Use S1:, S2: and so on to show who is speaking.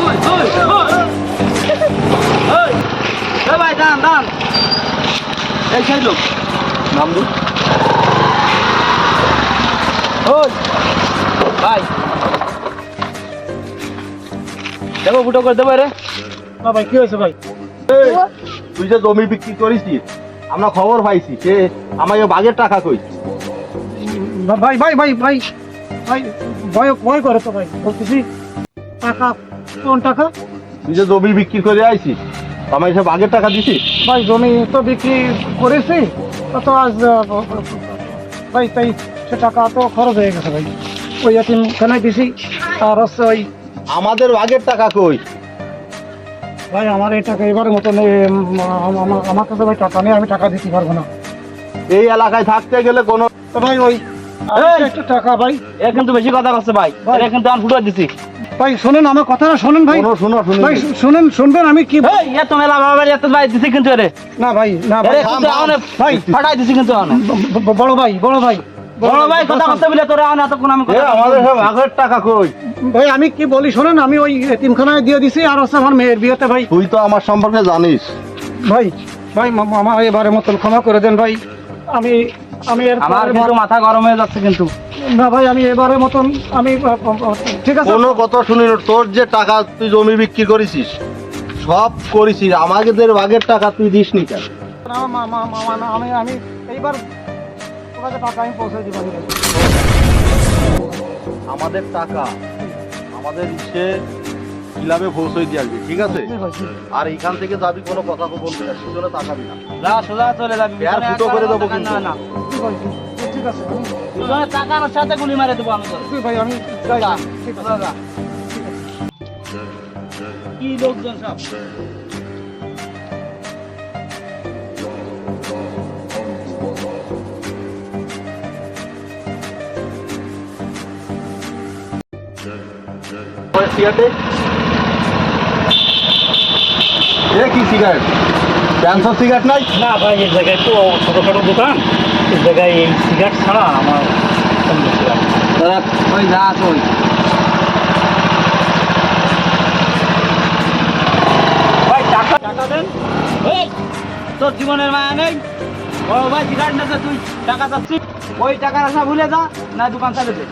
S1: ওই ওই ওই ওই ওই ভাই দাঁড়ান দাঁড়ান এই সেই লোক নাম দু ওই ভাই দেবো ফুটো করে দেবো রে
S2: না ভাই কি হয়েছে ভাই
S3: এই, তুই যে জমি বিক্রি করেছিস আমরা খবর পাইছি সে আমাকে বাগের টাকা কই
S2: ভাই ভাই ভাই ভাই ভাই ভয় ভয় করে তো ভাই বলতেছি টাকা কোন টাকা?
S3: তুই যে জমি বিক্রি করে আইছিস আমাকে সে বাগের টাকা দিছিস?
S2: ভাই জমি তো বিক্রি করেছি তো আজ ভাই তাই সে টাকা তো খরচ হয়ে গেছে ভাই। ওই এতিম খানায় দিছি আর হচ্ছে ওই
S3: আমাদের বাগের টাকা কই?
S2: ভাই আমার এই টাকা এবারের মতন আমার কাছে ভাই টাকা নেই আমি টাকা দিতে পারব না।
S3: এই এলাকায় থাকতে গেলে কোনো
S2: তো ভাই ওই! একটু টাকা ভাই।
S1: এ কিন্তু বেশি কথা করছে ভাই।
S2: ভাই।
S1: এটা কিন্তু আমি ফুটো দিছি।
S2: ভাই শোনেন আমার কথাটা শোনেন ভাই।
S3: শোনো শুনি
S2: ভাই শুনেন শুনবেন আমি কি
S1: এই এত মেলা বাবার এত ভাই দিছি কিন্তু এরে।
S2: না ভাই না ভাই। ভাই।
S1: ফাটাই দিছি কিন্তু
S2: বড় ভাই বড় ভাই।
S1: বড় ভাই কথা করতে বলে তোরা অনেক এতক্ষণ আমি কথা
S3: আমাদের সব বাগের টাকা কই?
S2: ভাই আমি কি বলি শোনেন আমি ওই এতিমখানায় দিয়ে দিছি আর হচ্ছে আমার মেয়ের বিয়েতে ভাই।
S3: তুই তো আমার সম্পর্কে জানিস।
S2: ভাই ভাই আমার এবারে মতন ক্ষমা করে দেন ভাই। আমি আমি
S1: আমার কিন্তু মাথা গরম হয়ে যাচ্ছে কিন্তু।
S2: না ভাই আমি এবারে মতন আমি ঠিক আছে?
S3: কোনো কথা শুনি তোর যে টাকা তুই জমি বিক্রি করেছিস সব করেছিস আমাদের বাগের টাকা তুই দিস নি কেন
S2: আমি আমি এইবার টাকা আমি পৌঁছে দিব
S3: আমাদের টাকা আমাদের ইসে ক্লাবে পৌঁছে দিয়ে আসবি ঠিক আছে। আর এখান থেকে যাবি কোনো কথা বলবি না সুযোগে টাকাবি না।
S1: যা সোজা চলে যাবি। পিছনে
S3: ফুটো করে দেবো
S1: টাকা
S3: কিন্তু।
S1: না, না।
S2: ঠিক আছে
S1: টাকার সাথে গুলি মারে দেবো আমি
S2: ভাই আমি যাই
S1: যা,
S2: ঠিক আছে।
S1: কি লোকজন সব?
S3: সিগারেটে এ কি সিগারেট ক্যান্সার সিগারেট নাই?
S4: না ভাই এই জায়গায় তো ছোটোখাটো দোকান। এই জায়গায় এই সিগারেট ছাড়া আমার
S1: তোরা ওই যা ওই।
S4: ভাই টাকা টাকা দেন।
S1: তোর জীবনের মায়া নেই। বড় ভাই সিগারেট নেছে তুই। টাকা চাচ্ছিস ওই টাকার আশা ভুলে যা না দোকান চালে দে।